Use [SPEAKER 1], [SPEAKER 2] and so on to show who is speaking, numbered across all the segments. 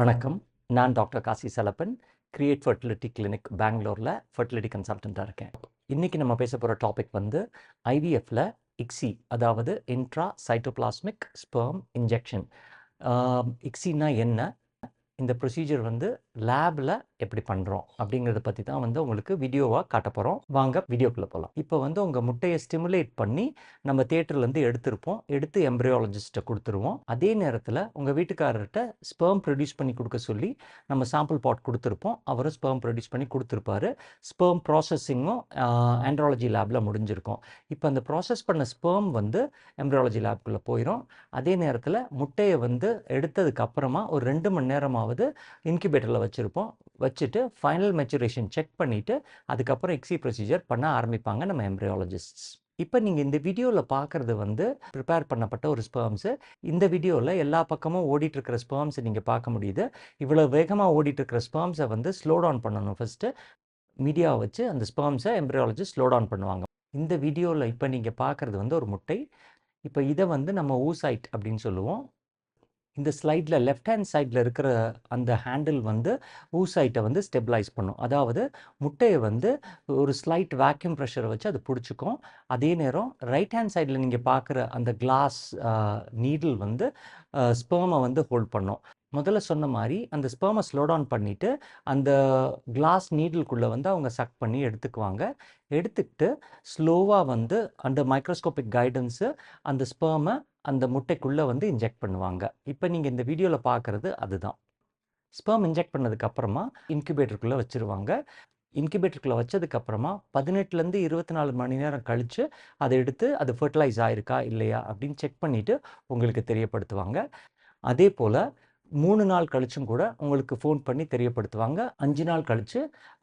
[SPEAKER 1] வணக்கம். நான் doctor Kasi Chalappan Create fertility clinic பெங்களூரில் ஃபர்டிலிட்டி கன்சல்டண்ட்டாக இருக்கேன். இன்றைக்கி நம்ம பேச போகிற டாபிக் வந்து ஐவிஎஃப்பில் இக்ஸி அதாவது இன்ட்ரா சைட்டோபிளாஸ்மிக் ஸ்பெர்ம் இன்ஜெக்ஷன் இக்ஸின்னா என்ன? இந்த ப்ரொசீஜர் வந்து லேபில் எப்படி பண்ணுறோம் அப்படிங்கிறத பற்றி தான் வந்து உங்களுக்கு வீடியோவாக காட்ட போகிறோம் வாங்க வீடியோக்குள்ளே போகலாம் இப்போ வந்து உங்கள் முட்டையை ஸ்டிமுலேட் பண்ணி நம்ம தேட்டர்லேருந்து எடுத்திருப்போம். எடுத்து எம்ப்ரியாலஜிஸ்ட்டை கொடுத்துருவோம். அதே நேரத்தில் உங்கள் வீட்டுக்காரர்கிட்ட ஸ்பேம் ப்ரொடியூஸ் பண்ணி கொடுக்க சொல்லி நம்ம சாம்பிள் பாட் கொடுத்துருப்போம். அவரும் ஸ்பெர்ம் ப்ரொடியூஸ் பண்ணி கொடுத்துருப்பாரு. ஸ்பெர்ம் ப்ராசஸிங்கும் ஆண்ட்ராலஜி லேபில் முடிஞ்சிருக்கும். இப்போ அந்த ப்ராசஸ் பண்ண ஸ்பெர்ம் வந்து எம்ப்ரியாலஜி லேப்குள்ளே போயிடும் அதே நேரத்தில் முட்டையை வந்து எடுத்ததுக்கு அப்புறமா ஒரு ரெண்டு மணி நேரமாவது இன்குபேட்டரில் வச்சுருப்போம். வச்சுட்டு ஃபைனல் மெச்சுரேஷன் செக் பண்ணிவிட்டு அதுக்கப்புறம் எக்ஸி ப்ரொசீஜர் பண்ண ஆரம்பிப்பாங்க நம்ம எம்ப்ரியாலஜிஸ்ட்ஸ் இப்போ நீங்கள் இந்த வீடியோவில் பார்க்குறது வந்து ப்ரிப்பேர் பண்ணப்பட்ட ஒரு ஸ்பெர்ம்ஸு இந்த வீடியோவில் எல்லா பக்கமும் ஓடிட்டுருக்கிற ஸ்பேம்ஸை நீங்கள் பார்க்க முடியுது. இவ்வளோ வேகமாக ஓடிட்டுருக்கிற ஸ்பேம்ஸை வந்து ஸ்லோ டவுன் பண்ணணும் ஃபஸ்ட்டு மீடியாவை வச்சு அந்த ஸ்பேம்ஸை எம்ப்ரியாலஜிஸ்ட் ஸ்லோ டவுன் பண்ணுவாங்க. இந்த வீடியோவில் இப்போ நீங்கள் பார்க்குறது வந்து ஒரு முட்டை. இப்போ இதை வந்து நம்ம ஊசைட் அப்படின்னு சொல்லுவோம். இந்த ஸ்லைடில் லெஃப்ட் ஹேண்ட் சைடில் இருக்கிற அந்த ஹேண்டில் வந்து ஊசைட்டை வந்து ஸ்டெபிளைஸ் பண்ணும். அதாவது முட்டையை வந்து ஒரு ஸ்லைட் வேக்யூம் ப்ரெஷரை வச்சு அது பிடிச்சிக்கும். அதே நேரம் ரைட் ஹேண்ட் சைடில் நீங்கள் பார்க்குற அந்த கிளாஸ் நீடில் வந்து ஸ்பேமை வந்து ஹோல்ட் பண்ணும். முதல்ல சொன்ன மாதிரி அந்த ஸ்பேமை ஸ்லோ டவுன் பண்ணிவிட்டு அந்த கிளாஸ் நீடிலுக்குள்ளே வந்து அவங்க சக் பண்ணி எடுத்துக்குவாங்க. எடுத்துக்கிட்டு ஸ்லோவாக வந்து அந்த மைக்ரோஸ்கோபிக் கைடன்ஸு அந்த ஸ்பேமை அந்த முட்டைக்குள்ளே வந்து இன்ஜெக்ட் பண்ணுவாங்க. இப்போ நீங்கள் இந்த வீடியோவில் பார்க்குறது அதுதான். ஸ்பேம் இன்ஜெக்ட் பண்ணதுக்கப்புறமா இன்குபேட்டருக்குள்ளே வச்சுருவாங்க. இன்குபேட்டருக்குள்ளே வச்சதுக்கப்புறமா பதினெட்டுலேருந்து இருபத்தி நாலு மணி நேரம் கழித்து அதை எடுத்து அது ஃபர்டிலைஸ் ஆயிருக்கா இல்லையா அப்படின்னு செக் பண்ணிவிட்டு உங்களுக்கு தெரியப்படுத்துவாங்க. அதே போல் மூணு நாள் கழிச்சும் கூட உங்களுக்கு ஃபோன் பண்ணி தெரியப்படுத்துவாங்க. அஞ்சு நாள் கழித்து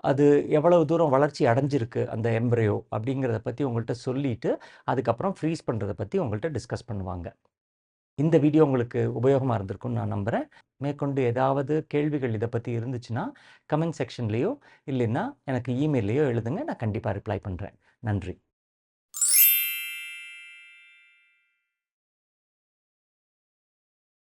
[SPEAKER 1] அது எவ்வளவு தூரம் வளர்ச்சி அடைஞ்சிருக்கு அந்த எம்ப்ரையோ அப்படிங்கிறத பற்றி உங்கள்கிட்ட சொல்லிவிட்டு அதுக்கப்புறம் ஃப்ரீஸ் பண்ணுறதை பற்றி உங்கள்கிட்ட டிஸ்கஸ் பண்ணுவாங்க. இந்த வீடியோ உங்களுக்கு உபயோகமாக இருந்திருக்கும்னு நான் நம்புகிறேன் மேற்கொண்டு ஏதாவது கேள்விகள் இதை பற்றி இருந்துச்சுன்னா கமெண்ட் செக்ஷன்லேயோ இல்லைன்னா எனக்கு இமெயிலையோ எழுதுங்க. நான் கண்டிப்பாக ரிப்ளை பண்ணுறேன் நன்றி.